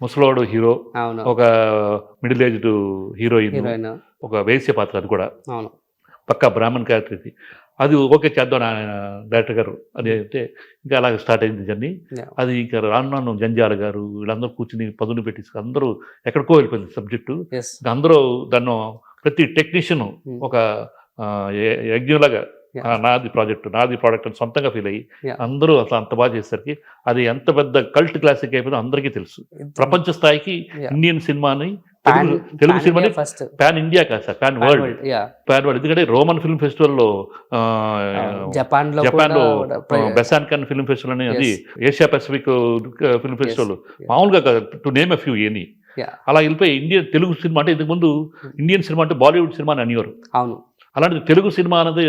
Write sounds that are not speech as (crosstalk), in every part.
ముసలోడు హీరో ఒక middle aged heroine ఒక వేశ్య పాత్ర అది కూడా పక్కా బ్రాహ్మణ్ క్యారెక్టర్ ఇది. అది ఓకే చేద్దాం డైరెక్టర్ గారు అది అంటే ఇంకా అలాగే స్టార్ట్ అయింది జర్నీ. అది ఇంకా రాను జంజాల గారు వీళ్ళందరూ కూర్చుని పదును పెట్టి అందరూ ఎక్కడికో వెళ్ళిపోయింది సబ్జెక్టు అందరూ దాన్ని ప్రతి టెక్నీషియన్ Hmm. ఒక యజ్ఞంలాగా నాది ప్రాజెక్ట్ నాది ప్రాడక్ట్ అని సొంతంగా ఫీల్ అయ్యి. అందరూ అసలు అంత బాగా చేసేసరికి అది ఎంత పెద్ద కల్ట్ క్లాసిక్ అయిపోయిందో అందరికీ తెలుసు. ప్రపంచ స్థాయికి. ఇండియన్ సినిమాని తెలుగు ఫస్ట్ పాన్ ఇండియా కాదు sir pan world pan world ఎందుకంటే రోమన్ ఫిల్మ్ ఫెస్టివల్లో జపాన్లో జపాన్లో కూడా బెసాన్ కన్ ఫిల్మ్ ఫెస్టివల్ అని అది ఏషియా పసిఫిక్ ఫిల్మ్ ఫెస్టివల్. మామూలుగా to name a few any. అలా వెళ్ళిపోయి ఇండియన్ తెలుగు సినిమా అంటే ఇంతకు ముందు ఇండియన్ సినిమా అంటే బాలీవుడ్ సినిమా అని అనేవారు అవును. అలాంటి తెలుగు సినిమా అనేది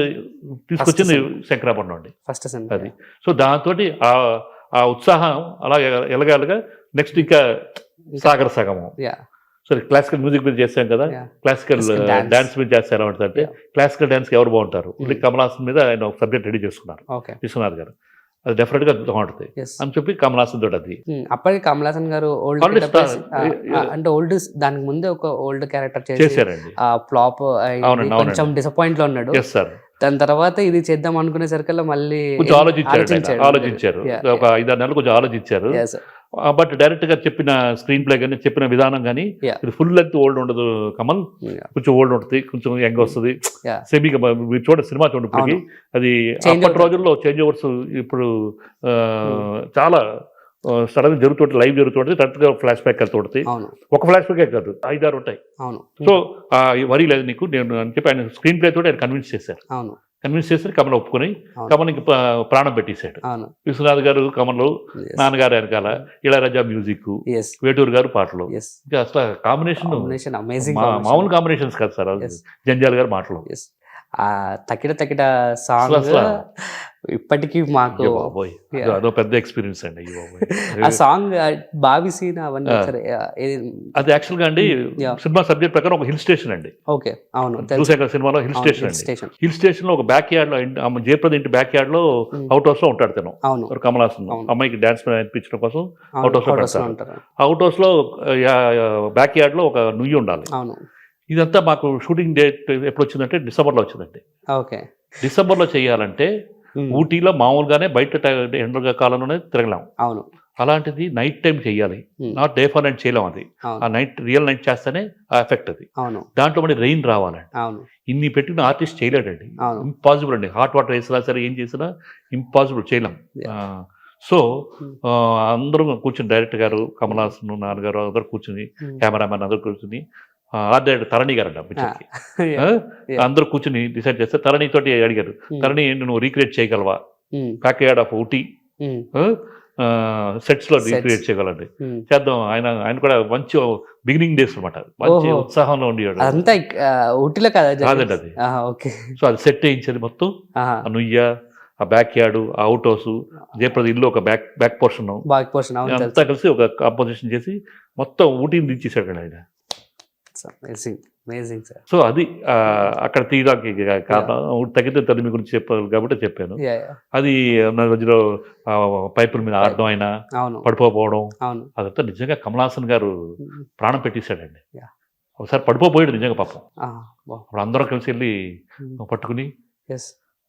తీసుకొచ్చింది. శంకరాభరణం అండి ఫస్ట్ సినిమా అది సో దాంతో ఆ ఉత్సాహం అలా ఎలగాలుగా నెక్స్ట్ ఇంకా సాగర సగము సరే క్లాసికల్ మ్యూజిక్ మీద చేసాం కదా. క్లాసికల్. డాన్స్ మీద చేస్తే ఎలా ఉంటుంది అంటే. క్లాసికల్ డాన్స్ ఎవరు బాగుంటారు. కమల్ హాసన్ మీద ఆయన ఒక సబ్జెక్ట్ రెడీ చేసుకున్నారు ఓకే విశ్వనాథ్ గారు అది డెఫినెట్గా బాగుంటుంది అని చెప్పి కమల్ హాసన్ తోటి అది. అప్పటికి కమల్ హాసన్ గారు ఓల్డ్. అంటే ఓల్డ్ దానికి ముందే ఒక ఓల్డ్ క్యారెక్టర్ చేశారండి. ఆ ఫ్లాప్ కొంచెం డిసప్పాయింట్లో ఉన్నాడు. దాని తర్వాత ఇది చేద్దాం అనుకునేసరికల్లా మళ్ళీ ఆలోచించారు ఆలోచించారు. ఒక ఐదారు నెలలు కొంచెం ఆలోచించారు. బట్ డైరెక్ట్గా చెప్పిన స్క్రీన్ ప్లే కానీ చెప్పిన విధానం కానీ. ఇది ఫుల్ లెంత్ ఓల్డ్ ఉండదు కమల్. కొంచెం ఓల్డ్ ఉంటుంది కొంచెం యంగ్ వస్తుంది. సెమీగా మీరు చూడండి సినిమా చూడండి ఇప్పటికి. అది అప్పటి. రోజుల్లో చేంజ్ ఓవర్స్ ఇప్పుడు ఆ, చాలా సడన్ జరుగుతుంటే లైవ్ జరుగుతుంటుంది కరెక్ట్గా ఫ్లాష్ బ్యాక్ వెళ్తుంటుంది ఒక ఫ్లాష్ బ్యాక్ కాదు ఐదారు ఉంటాయి. సో వరి లేదు నీకు నేను అని చెప్పి ఆయన స్క్రీన్ ప్లే తోటి ఆయన కన్విన్స్ చేశారు. కన్విన్స్ చేసి కమల్ ఒప్పుకొని. కమల్కి ప్రాణం పెట్టేశాడు. విశ్వనాథ్ గారు కమల్ నాన్నగారు వెనకాల ఇళయరాజా మ్యూజిక్ వేటూరు గారు పాటలు. అసలు కాంబినేషన్ మామూలు కాంబినేషన్స్ కాదు సార్. జంజాల్ గారు మాటలు. ఆ తకిట తకిట సాంగ్ ఇప్పటికీ మాకు పెద్ద ఎక్స్పీరియన్స్ అండి. ఆ సాంగ్ బావి సీన్ అవన్నీ. సరే అది యాక్చువల్గా అండి. సినిమా సబ్జెక్ట్ ప్రకారం ఒక హిల్ స్టేషన్ అండి. ఓకే అవును. చూసాక సినిమాలో హిల్ స్టేషన్ హిల్ స్టేషన్. లో ఒక బ్యాక్ యార్డ్లో జయప్రద ఇంటి బ్యాక్ యార్డ్లో Mm. అవుట్ హౌస్లో ఉంటాడు తను. అవును. ఎవరు కమల్ హాసన్. అవును. అమ్మాయికి డాన్స్ నేర్పించడం కోసం the photos లో అవుట్ హౌస్లో బ్యాక్ యార్డ్లో ఒక నుయ్యి ఉండాలి. అవును. ఇదంతా మాకు షూటింగ్ డేట్ ఎప్పుడు వచ్చిందంటే డిసెంబర్లో వచ్చిందండి. ఓకే. డిసెంబర్లో చేయాలంటే ఊటీలో మామూలుగానే బయట ట- ఎండ కాలంలోనే తిరగలేం. అవును. అలాంటిది నైట్ టైం చేయాలి. నాట్ డే ఫర్ నైట్ చేయలేం అది. ఆ నైట్ రియల్ నైట్ చేస్తేనే ఆ ఎఫెక్ట్ అది. అవును. దాంట్లో మళ్ళీ రెయిన్ రావాలండి. అవును. ఇన్ని పెట్టిన ఆర్టిస్ట్ చేయలేడండి. ఇంపాసిబుల్ అండి. హాట్ వాటర్ వేసినా సరే ఏం చేసినా ఇంపాసిబుల్ చేయలేం. సో. అందరూ కూర్చుని డైరెక్టర్ గారు కమల్ హాసన్ నాన్నగారు అందరూ కూర్చుని కెమెరామెన్ అందరూ కూర్చుని డైరెక్టర్ తరణి గారు అంట. (laughs) అందరూ కూర్చుని డిసైడ్ చేస్తే తరణి తోటి అడిగారు. తరణి నువ్వు రీక్రియేట్ చేయగలవా? ప్యాకేడ్ ఆఫ్ ఊటీ సెట్స్లో. రీక్రియేట్ చేయగలండి. చేద్దాం. ఆయన ఆయన కూడా మంచి బిగినింగ్ డేస్ అనమాట మంచి. ఉత్సాహంలో ఉండేవాడు. ఆ, ఊటీలో కదా కాదండి అది సో అది సెట్ చేయించేది మొత్తం నుయ్య ఆ బ్యాక్ యార్డ్ ఆ అవుట్ హౌస్ జయప్రద ఇల్లు ఒక బ్యాక్ బ్యాక్ పోర్షన్ బాగా పోర్షన్ అంతా కలిసి ఒక కాంపోజిషన్ చేసి మొత్తం ఊటీని దించేసాడు ఆయన. Amazing amazing sir. సో అది అక్కడ తీయడానికి కారణం. తగ్గితే తల్లి గురించి చెప్పాలి కాబట్టి చెప్పాను. అది నా మధ్యలో పైపుల మీద ఆడడం అయినా అవును. అదంతా నిజంగా కమల్ హాసన్ గారు ఉమ్, ప్రాణం పెట్టేశాడండి. ఒకసారి పడిపోపోయాడు నిజంగా పాపం. అప్పుడు అందరం కలిసి వెళ్ళి ఉమ్, పట్టుకుని.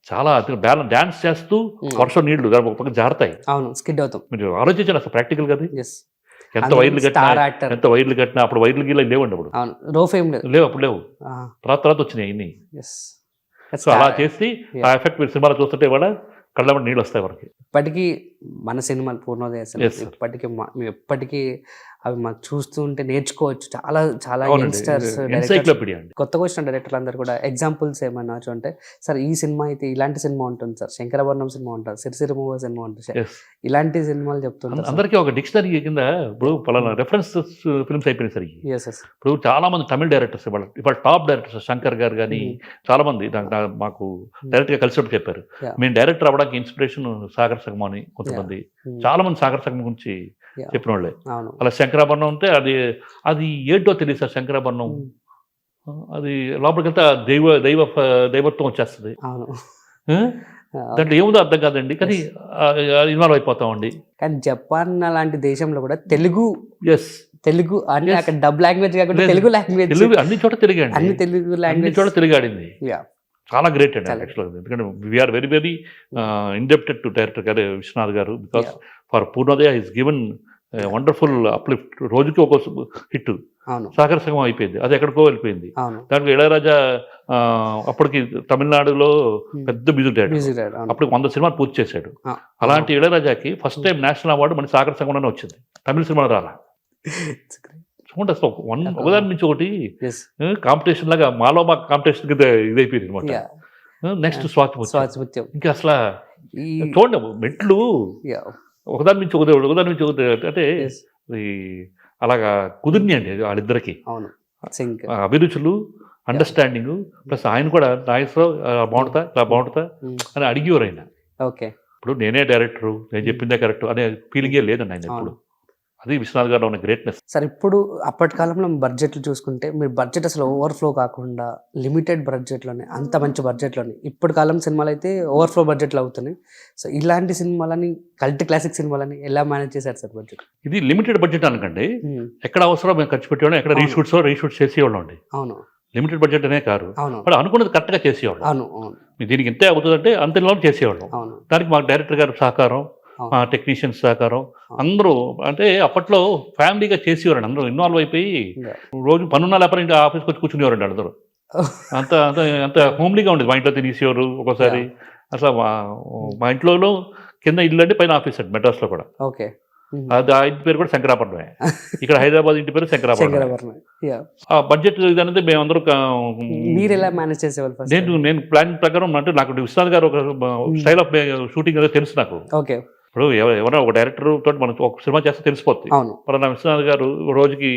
చాలా బ్యాలెన్స్ డాన్స్ చేస్తూ Mm. వర్షం నీళ్ళు దాని ఒక పక్క జారుతాయి. అవును స్కిడ్ అవుతాం. మీరు ఆలోచించండి అసలు ప్రాక్టికల్ కదా ఎంత వైర్లు కట్టినా ఎంత వైర్లు కట్టినా అప్పుడు వైర్లు గీల లేవండి అప్పుడు. అవును రో ఫేమ్ లేదు. లేవు అప్పుడు లేవు. తర్వాత తర్వాత వచ్చినాయి అన్ని. సో అలా చేసి ఆ ఎఫెక్ట్ మీరు సినిమాలో చూస్తుంటే కూడా కళ్ళ నీళ్ళు వస్తాయి మనకి. ఇప్పటికీ మన సినిమాలు పూర్ణోదయ సినిమా. ఇప్పటికీ మా- మేము ఎప్పటికీ అవి మాకు చూస్తూ ఉంటే నేర్చుకోవచ్చు చాలా చాలా యంగ్స్టర్స్ కొత్తగా వచ్చిన డైరెక్టర్లు అందరు కూడా ఎగ్జాంపుల్స్ ఏమన్నా అంటే సార్ ఈ సినిమా అయితే ఇలాంటి సినిమా ఉంటుంది సార్ శంకరవర్ణం సినిమా ఉంటుంది సిరిసిరి మూవీ సినిమా ఉంటుంది సార్. ఇలాంటి సినిమాలు చెప్తుంటారు సార్. అందరికీ ఒక డిక్షనరీ కింద ఇప్పుడు పలానా రెఫరెన్స్ ఫిల్మ్స్ అయిపోయినాయి సరికి Yes, yes. ఇప్పుడు చాలా మంది తమిళ డైరెక్టర్స్ ఇవాళ ఇవాళ టాప్ డైరెక్టర్స్ శంకర్ గారు కానీ Mm. చాలా మంది మాకు డైరెక్ట్గా కలిసినప్పుడు చెప్పారు. మేము డైరెక్టర్ అవ్వడానికి ఇన్స్పిరేషన్ సాగర్ సంగమం అని కొంతమంది. Hmm. చాలా మంది సాగర్ సంగమం గురించి. చెప్పిన వాళ్ళే అలా శంకరాభరణం ఉంటే అది అది ఏంటో తెలియదు సార్ శంకరాభరణం. Hmm. అది లోపలికి వెళ్తే దైవ దైవ దైవత్వం వచ్చేస్తుంది? దాంట్లో ఏముందో అర్థం కాదండి కానీ ఇన్వాల్వ్ అయిపోతామండి. కానీ జపాన్ అలాంటి దేశంలో కూడా తెలుగు ఎస్ తెలుగు అన్ని. అక్కడ డబ్ లాంగ్వేజ్ కాకుండా. తెలుగు లాంగ్వేజ్. తెలుగు అన్ని చోట తెలుగు అన్ని తెలుగు లాంగ్వేజ్. చోట తెలుగు ఆడింది. చాలా గ్రేట్ అండి. యాక్చువల్గా ఎందుకంటే we are very very indebted to director గారు విశ్వనాథ్ గారు because for Poornodaya is given wonderful uplift రోజుకి ఒక హిట్ సాగర సంగమం అయిపోయింది అది ఎక్కడికో వెళ్ళిపోయింది. దాంట్లో ఇళయరాజా అప్పటికి తమిళనాడులో పెద్ద మ్యూజిక్ డైరెక్టర్ అప్పుడు వంద సినిమాలు పూర్తి చేశాడు. అలాంటి ఇళయరాజాకి ఫస్ట్ టైం నేషనల్ అవార్డు మన సాగర సంగంలోనే వచ్చింది. తమిళ సినిమాలో రాలా. చూడండి అసలు వన్ ఒకదాని నుంచి ఒకటి. కాంపిటీషన్ లాగా మాలో మా కాంపిటీషన్ కింద ఇదైపోయింది అనమాట. నెక్స్ట్ స్వాతి స్వాతిముత్యం. ఇంకా అసలు చూడండి మెట్లు. ఒకదాని నుంచి ఒకటి ఒకదాని నుంచి ఒకటి అంటే అలాగా కుదిరినాయండి వాళ్ళిద్దరికి. అభిరుచులు అండర్స్టాండింగ్ ప్లస్ ఆయన కూడా నాగేశ్వరరావు అలా బాగుంటుందా? ఇలా బాగుంటుందా? అని అడిగేవారు ఆయన. ఓకే ఇప్పుడు నేనే డైరెక్టరు నేను చెప్పిందే కరెక్ట్ అనే ఫీలింగే లేదండి ఆయన ఎప్పుడు. అది విశ్వనాథ్ గారు ఉన్న గ్రేట్నెస్ సార్ ఇప్పుడు అప్పటి కాలంలో బడ్జెట్లు చూసుకుంటే మీరు బడ్జెట్ అసలు ఓవర్ఫ్లో కాకుండా లిమిటెడ్ బడ్జెట్లోనే అంత మంచి బడ్జెట్లోనే ఇప్పుడు కాలం సినిమాలు అయితే ఓవర్ఫ్లో బడ్జెట్లు అవుతున్నాయి. సో ఇలాంటి సినిమాలని కల్ట్ క్లాసిక్ సినిమాలని ఎలా మేనేజ్ చేశారు సార్ బడ్జెట్ ఇది లిమిటెడ్ బడ్జెట్ అనకండి. ఎక్కడ అవసరం మేము ఖర్చు పెట్టేవాళ్ళం ఎక్కడ. రీషూట్స్ రీషూట్స్ చేసేవాళ్ళం అండి. అవును. లిమిటెడ్ బడ్జెట్ అనే కారు అవును. వాడు అనుకున్నది కరెక్ట్గా చేసేవాళ్ళం. అవును దీనికి ఇంతే అవుతుందంటే అంతలో చేసేవాళ్ళం. అవును. దానికి మాకు డైరెక్టర్ గారి సహకారం టెక్నీషియన్స్ సహకారం. అందరూ అంటే అప్పట్లో ఫ్యామిలీగా చేసేవారండి అందరూ. ఇన్వాల్వ్ అయిపోయి. రోజు పనున్న లేకపోతే ఇంకా ఆఫీస్కి వచ్చి కూర్చునేవారండి అందరూ. (laughs) అంత అంత అంత హోమ్లీగా ఉండేది. మా ఇంట్లో తినేసేవారు ఒక్కోసారి. అసలు మా ఇంట్లో కింద ఇల్లు అంటే పైన ఆఫీస్ అండి మెడ్రాస్లో కూడా. ఓకే. అది ఆ ఇంటి పేరు కూడా శంకరాపట్నమే. (laughs) ఇక్కడ హైదరాబాద్ ఇంటి పేరు శంకరాపట్నం ఆ బడ్జెట్ ఇది అనేది మేమందరూ మీరు ఎలా మేనేజ్ చేసేవాళ్ళు నేను నేను ప్లాన్ ప్రకారం అంటే నాకు విశ్వనాథ్ గారు ఒక స్టైల్ ఆఫ్ షూటింగ్ అనేది తెలుసు నాకు. ఓకే. ఇప్పుడు ఎవ- ఎవరైనా ఒక డైరెక్టర్ తోటి మనం ఒక సినిమా చేస్తే తెలిసిపోతుంది అవును. పలానా విశ్వనాథ్ గారు రోజుకి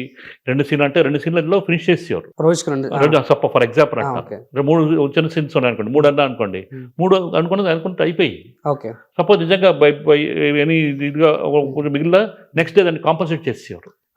రెండు సీన్లు అంటే రెండు సీన్లలో ఫినిష్ చేసేవారు. రోజుకి రెండు ఆ, రెండు సప్ప ఫర్ ఎగ్జాంపుల్ ఇప్పుడు మూడు చిన్న సీన్స్ ఉన్నాయి అనుకోండి మూడు అన్నా అనుకోండి. మూడు అనుకున్నది అనుకుంటే అయిపోయి. ఓకే. సపోజ్ నిజంగా బై బై ఎనీ ఇదిగా మిగిలిన నెక్స్ట్ డే దాన్ని కాంపన్సేట్ చేసేవారు.